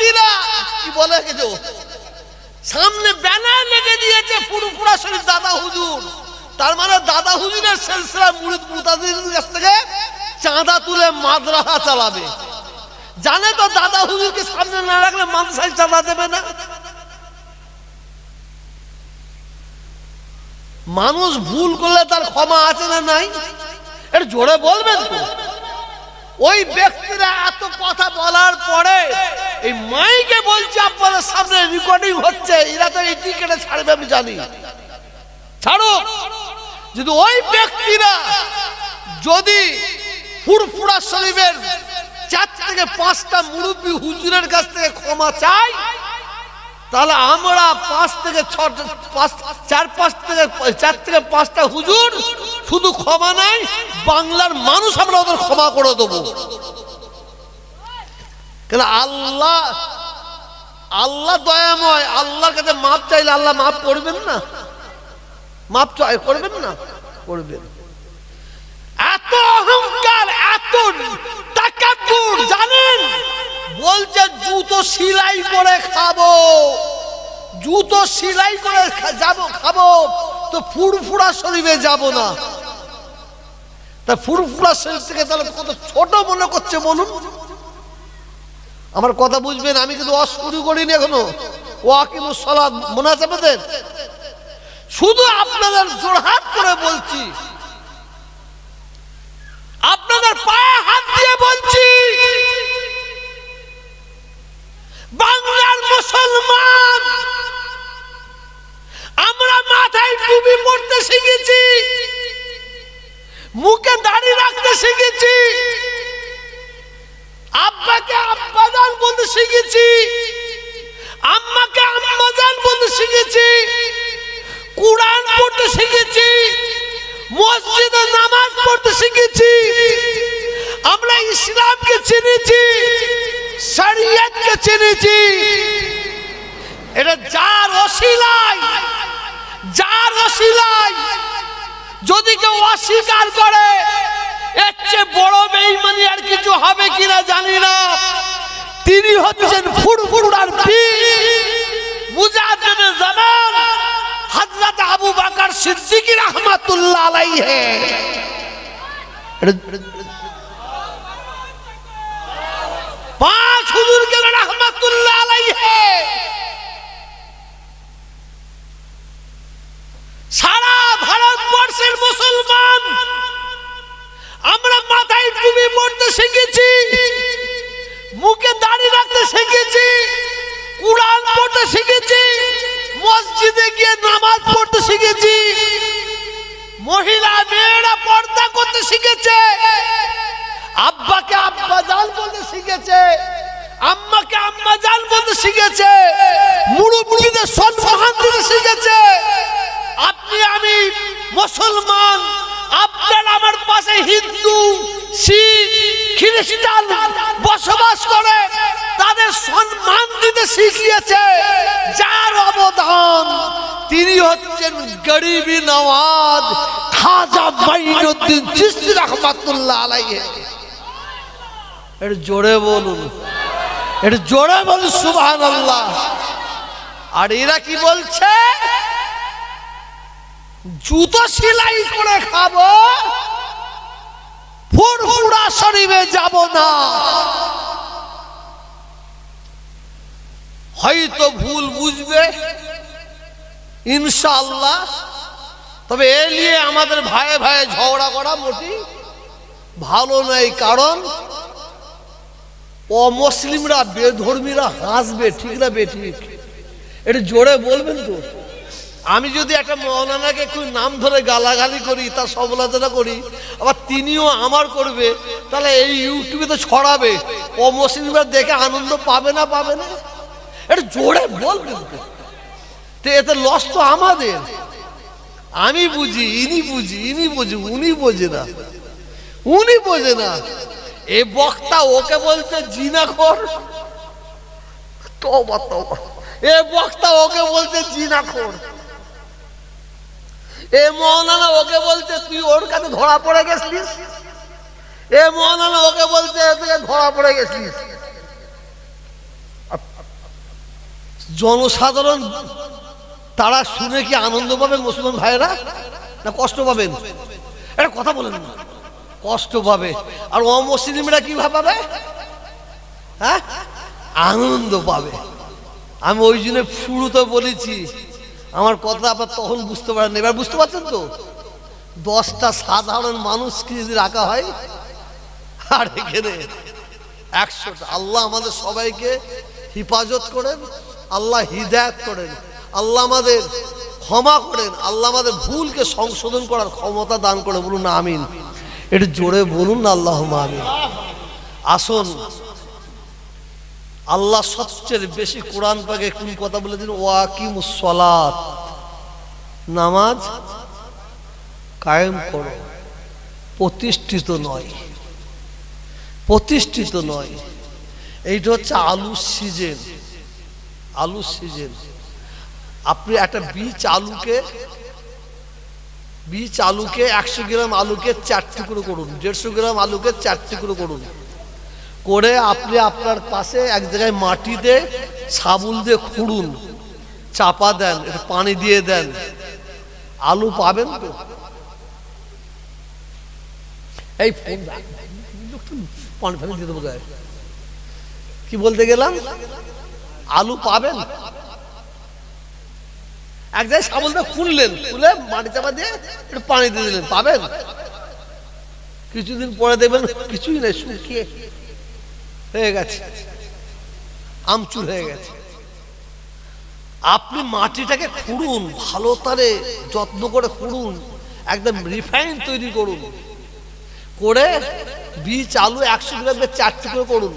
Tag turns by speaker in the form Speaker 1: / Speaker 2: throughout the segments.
Speaker 1: ব্যক্তিরা কি বলে সামনে ব্যানার লেগে দিয়েছে শরীফ দাদা হুজুর। তার মানে দাদা হুজুরের মুরিদ কাছ থেকে চাঁদা তুলে মাদ্রাসা চালাবে। জানে তো দাদা হুজুরকে সামনে না রাখলে মাদ্রাসায় চাঁদা দেবে না। মানুষ ভুল করলে তার ক্ষমা আছে না নাই? এটা জোরে বলবেন তো? ওই ব্যক্তিরা এত কথা বলার পরে এই মাইকে বলছে, আপনাদের সামনে রেকর্ডিং হচ্ছে, এরা তো এই টিকেটে ছাড়বে, আমি জানি। ছাড়ো। যদি ওই ব্যক্তিরা যদি ফুরফুরা শরীফের চার থেকে পাঁচটা মুরব্বী হুজুরের কাছ থেকে ক্ষমা চাই তাহলে আমরা পাঁচ থেকে ছ পাঁচ, চার, পাঁচ থেকে, চার থেকে পাঁচটা হুজুর শুধু ক্ষমা নাই, বাংলার মানুষ আমরা ওদের ক্ষমা করে দেবো। কেন আল্লাহ আল্লাহ দয়াময়, আল্লাহর কাছে মাপ চাইলে আল্লাহ মাপ করবেন না? মাপ চাই, করবেন না? করবেন। এত অহংকার, এত টাকাপুর জানেন? বলছে, জুতো সিলাই করে খাব। জুতো সিলাই করে যাব, খাব। তো ফুরফুরা শরীফে যাব না। তা ফুরফুরা শরীফ থেকে তাহলে কত ছোট মনে করছে বলুন? আমার কথা বুঝবেন, আমি কিন্তু অশুরু করিনি এখনও। ও আকিমুস সালাদ মনে আছে? আপনাদের শুধু আপনাদের জোরহাত করে বলছি। আপনাদের পায়ে হাত দিয়ে বলছি। বাংলার মুসলমান, আমরা মাথায় টুপি পড়তে শিখেছি। মুখে মসজিদে নামাজ পড়তে শিখেছি। আমরা ইসলামকে চিনেছি, শরিয়তকে চিনেছি। এটা যার অশিলায় যার অশিলায় যদি কেউ অস্বীকার করে, এর চেয়ে বড় বেইমানি আর কিছু হবে কিনা জানি না। তিনি হচ্ছেন ফুরফুরার পীর মুজাহিদ জামান। হযরত আবু বকর সিদ্দিক রহমাতুল্লাহ আলাইহে। পাঁচ হুজুরকে রহমাতুল্লাহ আলাইহে। সারা ভারতবর্ষের মুসলমান শিখেছে। আম্মাকে আম্মা জান বলতে শিখেছে। মুরব্বীদের সম্মান দিতে শিখেছে। আপনি আমি মুসলমান, আপনার আমার পাশে হিন্দু, শিখ, খ্রিস্টান বসবাস করে, তাদের সম্মান দিতে শিখিয়েছে। যার অবদান, তিনি হচ্ছেন গরিবী নওয়াজ খাজা মাইনুদ্দিন চিস্তি রহমাতুল্লাহ আলাইহি। এটা জোরে বলুন। এটা জোরে বলুন, সুবহানাল্লাহ। আর এরা কি বলছে? জুতো সেলাই করে খাব, ফুরফুরা শরীফে যাব না। হয়তো ভুল বুঝবে, ইনশাআল্লাহ। তবে এ নিয়ে আমাদের ভাইয়ে ভাইয়ে ঝগড়া করা মোটি ভালো নয়, কারণ অমুসলিমরা বেধর্মীরা হাসবে, ঠিক না বেঠিক এটা জোরে বলবেন তো। আমি যদি একটা মৌলানাকে একটু নাম ধরে গালাগালি করি, তার সমালোচনা করি, আবার তিনিও আমার করবে, তাহলে এই ইউটিউবে তো ছড়াবে। ও মুসলিমরা দেখে আনন্দ পাবে না পাবে না? এটা জোরে বলবেন তো। তো এতে লস তো আমাদের। আমি বুঝি, ইনি বুঝি ইনি বুঝি, উনি বোঝে না। উনি বোঝে না। এ বক্তা ওকে বলছে, জিনাখোর। তবা তবা এ বক্তা ওকে বলছে, জিনাখোর। এ মৌলানা ওকে বলছে, তুই ওর কাছে ধরা পড়ে গেছিস এ মৌলানা ওকে বলছে থেকে ধরা পড়ে গেছিস জনসাধারণ, তারা শুনে কি আনন্দ পাবেন মুসলমান ভাইয়েরা? না কষ্ট পাবেন? এটা কথা বলেন না। কষ্ট পাবে আর অমুসলিমরা কি ভাবে হ্যাঁ? আনন্দ পাবে। আমি ওই জন্য শুরুতে বলেছি, আমার কথা আপনার তখন বুঝতে পারেন এবার বুঝতে পারছেন তো? দশটা সাধারণ মানুষকে যদি রাখা হয়, আর এখানে একশোটা। আল্লাহ আমাদের সবাইকে হিফাজত করেন, আল্লাহ হিদায়ত করেন, আল্লাহ আমাদের ক্ষমা করেন, আল্লাহ আমাদের ভুলকে সংশোধন করার ক্ষমতা দান করে বলুন, আমিন। একটু জোরে বলুন না আল্লাহ আমিন। আসুন। আল্লাহ সবচেয়ে বেশি কোরআন পাকে কোন কথা বলে বলেছেন ওয়াকিম সলাত নামাজ কায়েম করো। প্রতিষ্ঠিত নয়। প্রতিষ্ঠিত নয়। এইটা হচ্ছে আলুর সিজন। আলুর সিজন। আপনি একটা বীজ আলুকে বীজ আলুকে একশো গ্রাম আলুকে চার টুকরো করুন, দেড়শো গ্রাম আলুকে চার টুকরো করুন। করে আপনি আপনার পাশে এক জায়গায় মাটিতে সাবুল দিয়ে খুঁড়ুন, চাপা দেন পানি দিয়ে দেন। আলু পাবেন তো? এই কি বলতে গেলাম? আলু পাবেন? এক জায়গায় সাবল দিয়ে খুললেন, খুলে মাটি চাপা দিয়ে একটু পানি দিয়ে দিলেন, পাবেন? কিছুদিন পরে দেবেন কিছুই নেই, শুকিয়ে হয়ে গেছে, আমচুর হয়ে গেছে। আপনি মাটিটাকে খুঁড়ুন, ভালো তারে যত্ন করে খুঁড়ুন, একদম রিফাইন তৈরি করুন, করে বীজ, আলু একশো গ্রামের চার টুকরো করুন।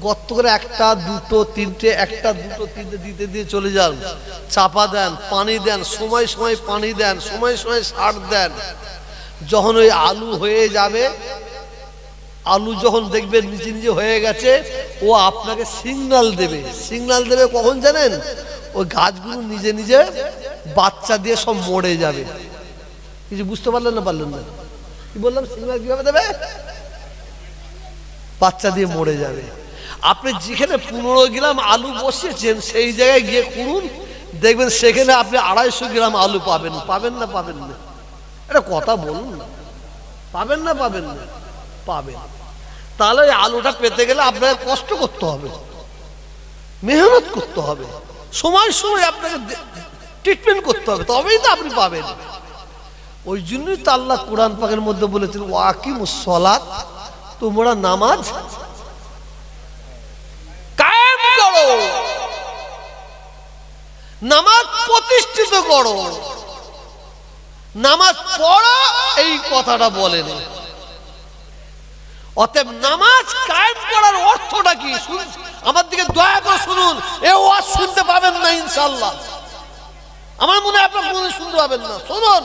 Speaker 1: গর্ত করে একটা, দুটো, তিনটে, একটা, দুটো, তিনটে দিতে দিয়ে চলে যান। চাপা দেন, পানি দেন, সময় সময় পানি দেন, সময় সময় সার দেন। যখন ওই আলু হয়ে যাবে, আলু যখন দেখবেন নিচে নিচে হয়ে গেছে, ও আপনাকে সিগনাল দেবে। সিগনাল দেবে কখন জানেন? ওই গাছগুলো নিজে নিজে বাচ্চা দিয়ে সব মরে যাবে। কিছু বুঝতে পারলেন না পারলেন না? কি বললাম? সিগনাল কীভাবে দেবে? বাচ্চা দিয়ে মরে যাবে। আপনি যেখানে পনেরো গ্রাম আলু বসিয়েছেন, সেই জায়গায় গিয়ে খুঁড়ুন, দেখবেন সেখানে আপনি আড়াইশো গ্রাম আলু পাবেন পাবেন না পাবেন না। এটা কথা বলুন না, পাবেন না পাবেন না, পাবেন। তাহলে ওই আলুটা পেতে গেলে আপনাকে কষ্ট করতে হবে, মেহনত করতে হবে, সময় সময় আপনাকে ট্রিটমেন্ট করতে হবে, তবেই তো আপনি পাবেন। ওই জন্যই তো আল্লাহ কোরআন পাকের মধ্যে বলেছেন ওয়াকিম সলাত, তোমরা নামাজ কায়েম করো নামাজ প্রতিষ্ঠিত করো। নামাজ পড়ো, এই কথাটা বলেন। অতএব নামাজ কায়েম করার অর্থটা কি? আমার দিকে দয়া করে শুনুন। এ ওয়াজ শুনতে পাবেন না ইনশাল্লাহ আমার মনে হয় আপনার মনে শুনতে পাবেন না। শুনুন,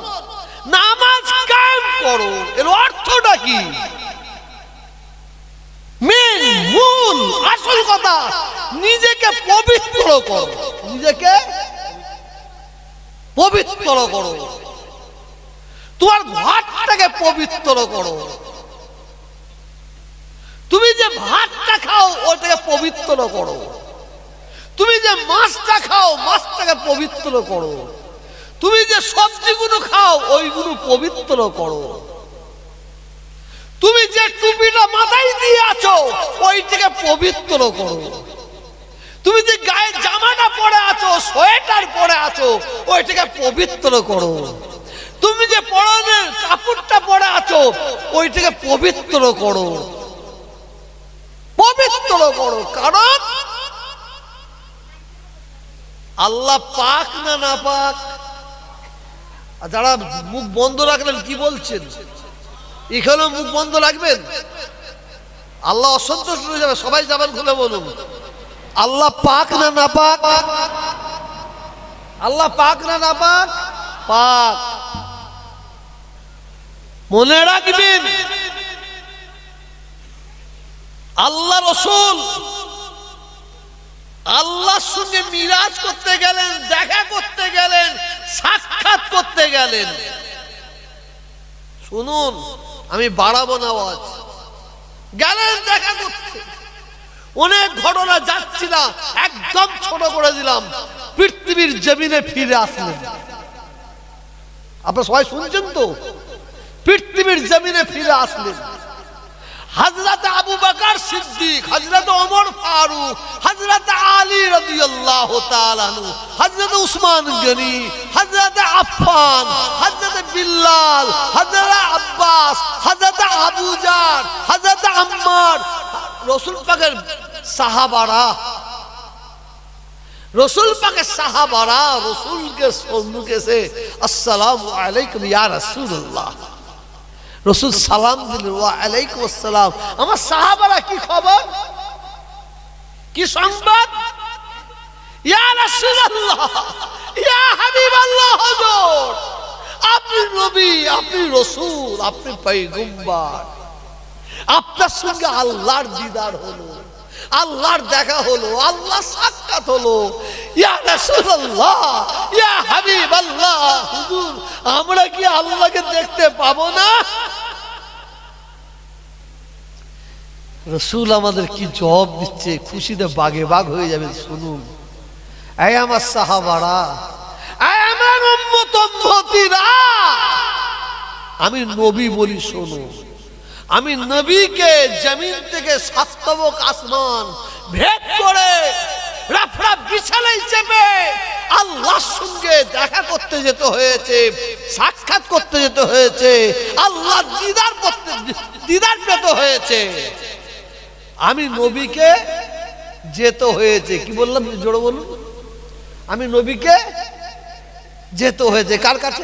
Speaker 1: নামাজ কায়েম করো, এর অর্থটা কি? মেন, মূল, আসল কথা, নিজেকে পবিত্র করো। নিজেকে পবিত্র করো। তোমার ভাতটাকে পবিত্র করো। তুমি যে ভাতটা খাও, ওটাকে পবিত্র করো। তুমি যে মাছটা খাও, মাছটাকে পবিত্র করো। তুমি যে সবজিগুলো খাও, ওইগুলো পবিত্র করো। তুমি যে টুপিটা মাথায় দিয়ে আছো, ওইটাকে পবিত্র করো। তুমি যে গায়ে জামাটা পরে আছো, সোয়েটার পরে আছো, ওইটাকে পবিত্র করো। তুমি যে পরনের কাপড়টা পরে আছো, ওইটাকে পবিত্র করো। পবিত্র করো, কারণ আল্লাহ পাক না না পাক? যারা মুখ বন্ধ রাখলেন, কি বলছেন? এখানেও মুখ বন্ধ রাখবেন? আল্লাহ অসন্তুষ্ট হয়ে যাবে, সবাই যাবেন খুলে বলুন। আল্লাহ পাক না না পাক? আল্লাহ পাক না না পাক? পাক। মনে রাখবেন, আল্লাহ রসুল আল্লাহর সঙ্গে মিরাজ করতে গেলেন, দেখা করতে গেলেন, সাক্ষাৎ করতে গেলেন। শুনুন আমি বাড়াবো না আওয়াজ। গেলেন দেখা করতে। অনেক ঘটনা যাচ্ছি না, একদম ছোট করে দিলাম। পৃথিবীর জমিনে ফিরে আসলেন। আপনারা সবাই শুনছেন তো? পৃথিবীর জমিনে ফিরে আসলেন। হজরত আবু বকর সিদ্দিক হজরত ওমর ফারুক হজরত আলী রাদিয়াল্লাহু তাআলা আনহু হজরত উসমান গনি হজরত আফফান হজরত বিল্লাল হজরত আব্বাস হজরত আবু জার হজরত আম্মার রাসূল পাকের সাহাবারা রসুল পাকের সাহাবারা রসুলকে সম্মুখে এসে আসসালামু আলাইকুম ইয়া রাসূলুল্লাহ রসুল সালাম দিলেন, ওয়া আলাইকুম আসসালাম। আমার সাহাবারা কি খবর? কি সংবাদ? ইয়া রাসূলুল্লাহ, ইয়া হাবিবাল্লাহ, হুজুর। আপনি নবী, আপনি রসুল, আপনি পয়গম্বর। আপনার সঙ্গে আল্লাহর দিদার হলো, আল্লাহর দেখা হলো আল্লাহ সাক্ষাৎ হলো। ইয়া রাসূলুল্লাহ, ইয়া হাবিবাল্লাহ, হুজুর, আমরা কি আল্লাহকে দেখতে পাবো না? রসুল আমাদের কি জবাব দিচ্ছে? খুশিতে বাগে বাগ হয়ে যাবে, শুনুন। এই আমার সাহাবারা আমার আমি নবী বলি শোনো আমি নবীকে জমিন থেকে সাতবক আসমান ভেদ করে বিছানায় চেপে আল্লাহর সঙ্গে দেখা করতে যেতে হয়েছে, সাক্ষাৎ করতে যেতে হয়েছে আল্লাহ দিদার করতে দিদার পেতে হয়েছে। আমি নবীকে যেতে হয়েছে। কি বললাম? জোরে বলুন। আমি নবীকে যেতে হয়েছে। কার কাছে?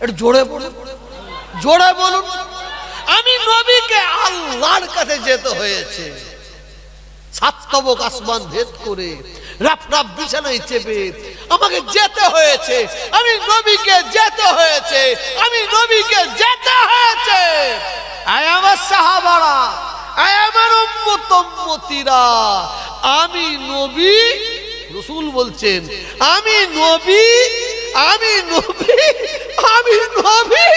Speaker 1: একটু জোরে বলুন। জোরে বলুন। আমি নবীকে আল্লাহর কাছে যেতে হয়েছে। সাতবক আসমান ভেদ করে, রাফ রাফ বিছানায় চেপে আমাকে যেতে হয়েছে। আমি নবীকে যেতে হয়েছে। আমি নবীকে যেতে হয়েছে। আমার সাহাবারা। উম্মতিরা আমি নবী, রসুল বলছেন, আমি নবী আমি নবী আমি নবী,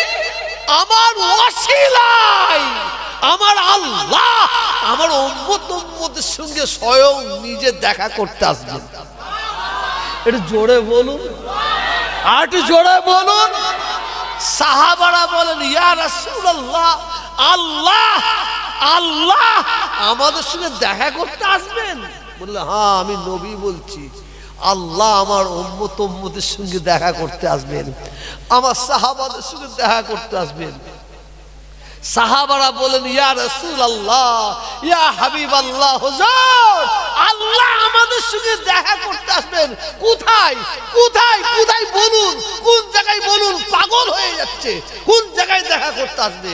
Speaker 1: আমার ওয়াসিলাই, আমার আল্লাহ, আমার উম্মত সঙ্গে স্বয়ং নিজে দেখা করতে আসবেন। একটু জোরে বলুন। আর একটু জোরে বলুন। সাহাবারা বলেন, ইয়া রাসূলুল্লাহ, আল্লাহ আল্লাহ আমাদের সঙ্গে দেখা করতে আসবেন। বললে হ্যাঁ আমি নবী বলছি। আল্লাহ আমার উম্মত উম্মতের সঙ্গে দেখা করতে আসবেন। আমার সাহাবাদের সঙ্গে দেখা করতে আসবেন। সাহাবারা বলেন ইয়া রসুল আল্লাহ ইয়া হাবিব আল্লাহ আল্লাহ আমাদের সঙ্গে দেখা করতে আসবেন। কোথায়? কোথায়? কোথায় বলুন? কোন জায়গায় বলুন? পাগল হয়ে যাচ্ছে। কোন জায়গায় দেখা করতে আসবে?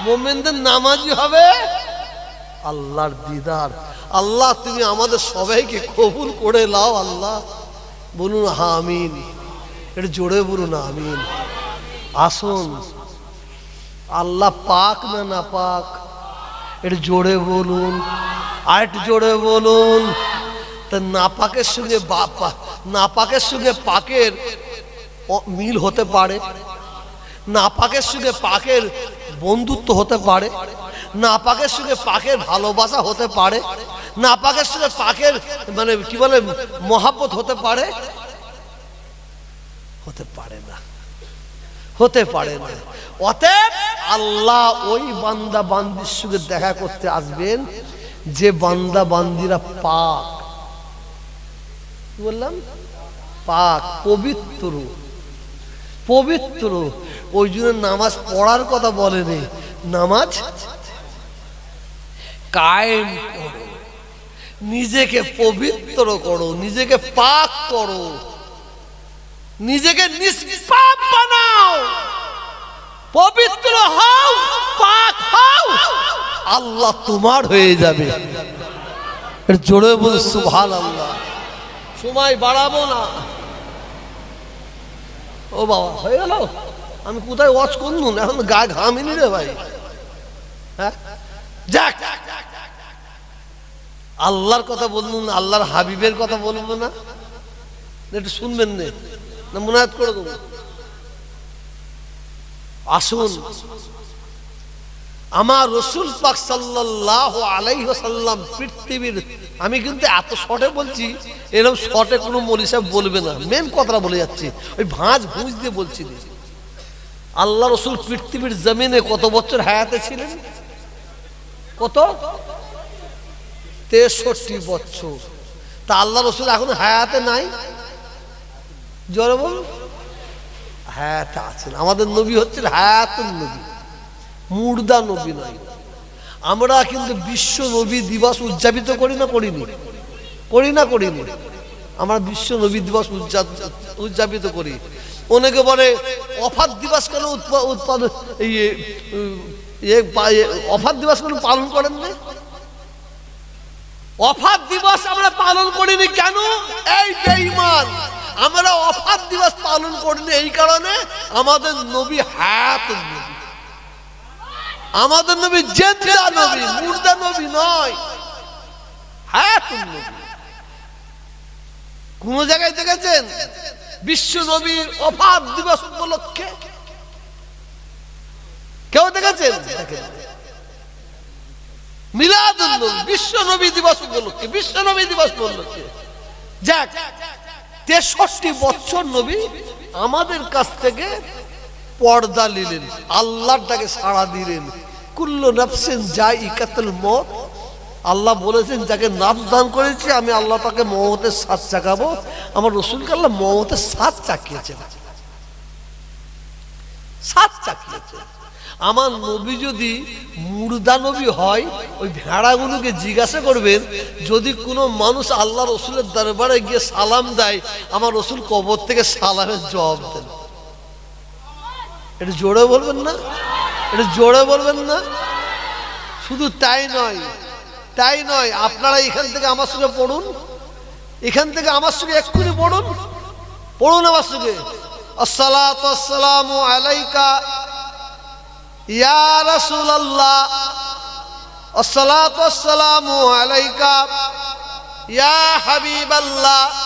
Speaker 1: মোমেনদের নামাজি হবে? আল্লাহর দিদার। আল্লাহ, তুমি আমাদের সবাইকে কবুল করে লাও আল্লাহ। বলুন, আমিন। এটা জোরে বলুন, আমিন। আসুন। আল্লাহ পাক না না পাক? এটা জোরে বলুন। একটু জোরে বলুন। তা নাপাকের সঙ্গে বাপা নাপাকের সঙ্গে পাকের মিল হতে পারে। নাপাকের সঙ্গে পাকের বন্ধুত্ব হতে পারে, নাপাকের সঙ্গে পাকের ভালোবাসা হতে পারে, নাপাকের সঙ্গে পাকের মানে কি বলে, মহাব্বত হতে পারে? হতে পারে না। হতে পারে না। অতএব আল্লাহ ওই বান্দা বান্দির সঙ্গে দেখা করতে আসবেন, যে বান্দা বান্দিরা পাক বললাম? পাক, পবিত্র পবিত্র। ওই জন্য নামাজ পড়ার কথা বলেনি নামাজ? কায়েম করো। নিজেকে পবিত্র করো, নিজেকে পাক করো। নিজেকে নিষ্পাপ বানাও। পবিত্র হও, পাক হও। আল্লাহ তোমার হয়ে যাবে। জোরে বল সুভান আল্লাহ সময় বাড়াবো না। ও বাবা, হয়ে গেল? আমি কোথায় ওয়াচ করলুন এখন গা ঘামিনি রে ভাই। হ্যাঁ? যাক। আল্লাহর কথা বলুন আল্লাহর হাবিবের কথা বলব না। একটু শুনবেন নে। না মনায়াত করে দেবো। আসুন। আমার রসুল পাক সাল্লাহ আলাইসাল্লাম পৃথিবীর, আমি কিন্তু এত শর্টে বলছি এরকম শর্টে কোনো সাহেব বলবে না। মেন কথাটা বলে যাচ্ছি, ওই ভাঁজ ভুঁজ দিয়ে বলছি। আল্লাহ রসুল পৃথিবীর জমিনে কত বছর হায়াতে ছিলেন? কত? তেষট্টি বছর। তা আল্লাহ রসুল এখন হায়াতে নাই? জোরে বল। হায়াতে আছেন। আমাদের নবী হচ্ছেন হায়াতুল নবী। মুর্দা নবী নয় আমরা কিন্তু বিশ্ব নবী দিবস উদযাপিত করি না করিনি করি না করিনি আমরা বিশ্ব নবী দিবস উদযাপিত করি। অনেকে বলে অফার দিবস কেন উৎপাদন অফার দিবস কেন পালন করেন না? অফার দিবস আমরা পালন করিনি কেন? এই বেঈমান, আমরা অফার দিবস পালন করিনি এই কারণে আমাদের নবী হায়াত নবী। আমাদের নবী জেন্দা নবী মুর্দা নবী নয়। হায়াত নবী। কোন জায়গায় দেখেছেন? বিশ্ব নবীর অফার দিবস উপলক্ষে। কেউ দেখেছেন? মিলাদ বিশ্ব নবী দিবস উপলক্ষে বিশ্ব নবী দিবস উপলক্ষে। যাক তেষট্টি বছর নবী আমাদের কাছ থেকে পর্দা নিলেন আল্লাহর ডাকে সাড়া দিলেন। কুল্লু নফসিন যাই ইকাতুল মত আল্লাহ বলেছেন, যাকে নাফস দান করেছি, আমি আল্লাহ তাকে মহতের সাথ চাকাবো। আমার রসুলকে আল্লাহ মমতের সাথ চাকিয়েছেন। সাত চাকিয়েছেন। আমার নবী যদি মুর্দা নবী হয়, ওই ভেড়াগুলোকে জিজ্ঞাসা করবেন, যদি কোনো মানুষ আল্লাহ রসুলের দরবারে গিয়ে সালাম দেয়, আমার রসুল কবর থেকে সালামের জবাব দেন। এটা জোরে বলবেন না? এটা জোরে বলবেন না? শুধু তাই নয় তাই নয়, আপনারা এখান থেকে আমার সঙ্গে পড়ুন। এখান থেকে আমার সঙ্গে এক্ষুনি পড়ুন। পড়ুন আমার সঙ্গে। আসসালামু আলাইকা। ইয়া আসসালামু আলাইকা। ইয়া হাবিবাল্লাহ।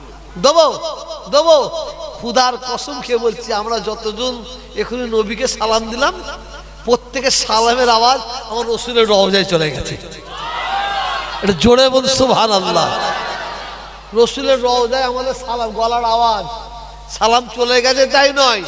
Speaker 1: দেবো দেবো। খুদার কসম খেয়ে বলছি, আমরা যতজন এখনই নবীকে সালাম দিলাম প্রত্যেকে সালামের আওয়াজ আমার রসুলের রওজায় চলে গেছে। এটা জোরে বল সুভান আল্লাহ রসুলের রওজায় আমাদের সালাম, গলার আওয়াজ। সালাম চলে গেছে, তাই নয়।